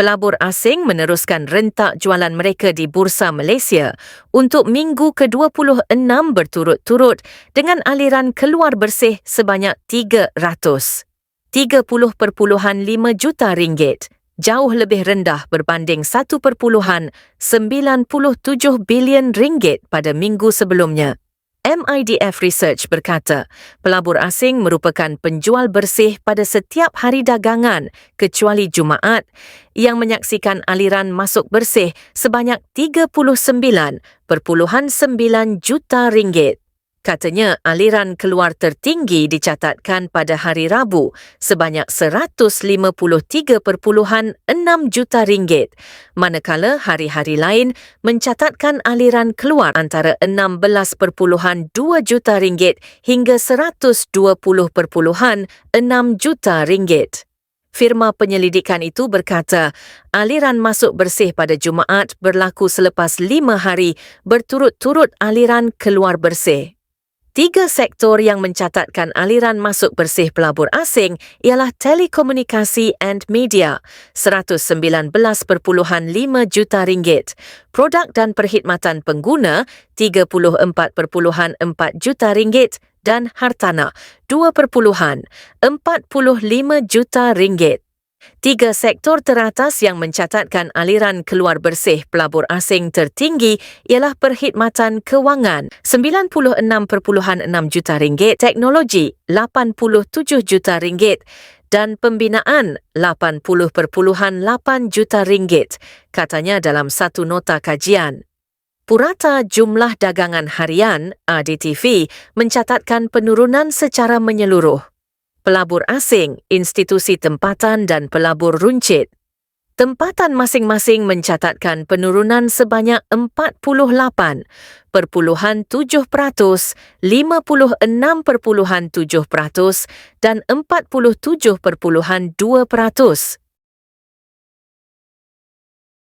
Pelabur asing meneruskan rentak jualan mereka di Bursa Malaysia untuk minggu ke-26 berturut-turut dengan aliran keluar bersih sebanyak 300. 30.5 juta ringgit, jauh lebih rendah berbanding 1.97 bilion ringgit pada minggu sebelumnya. MIDF Research berkata, pelabur asing merupakan penjual bersih pada setiap hari dagangan kecuali Jumaat yang menyaksikan aliran masuk bersih sebanyak 39.9 juta ringgit. Katanya aliran keluar tertinggi dicatatkan pada hari Rabu sebanyak 153.6 juta ringgit, manakala hari-hari lain mencatatkan aliran keluar antara 16.2 juta ringgit hingga 120.6 juta ringgit. Firma penyelidikan itu berkata, aliran masuk bersih pada Jumaat berlaku selepas lima hari berturut-turut aliran keluar bersih. Tiga sektor yang mencatatkan aliran masuk bersih pelabur asing ialah telekomunikasi and media. 119.5 juta ringgit, produk dan perkhidmatan pengguna 34.4 juta ringgit. Dan hartana 2.45 juta ringgit. Tiga sektor teratas yang mencatatkan aliran keluar bersih pelabur asing tertinggi ialah perkhidmatan kewangan 96.6 juta ringgit, teknologi 87 juta ringgit dan pembinaan 80.8 juta ringgit, katanya dalam satu nota kajian. Purata jumlah dagangan harian ADTV mencatatkan penurunan secara menyeluruh pelabur asing, institusi tempatan dan pelabur runcit. Tempatan masing-masing mencatatkan penurunan sebanyak 48.7%, 56.7% dan 47.2%.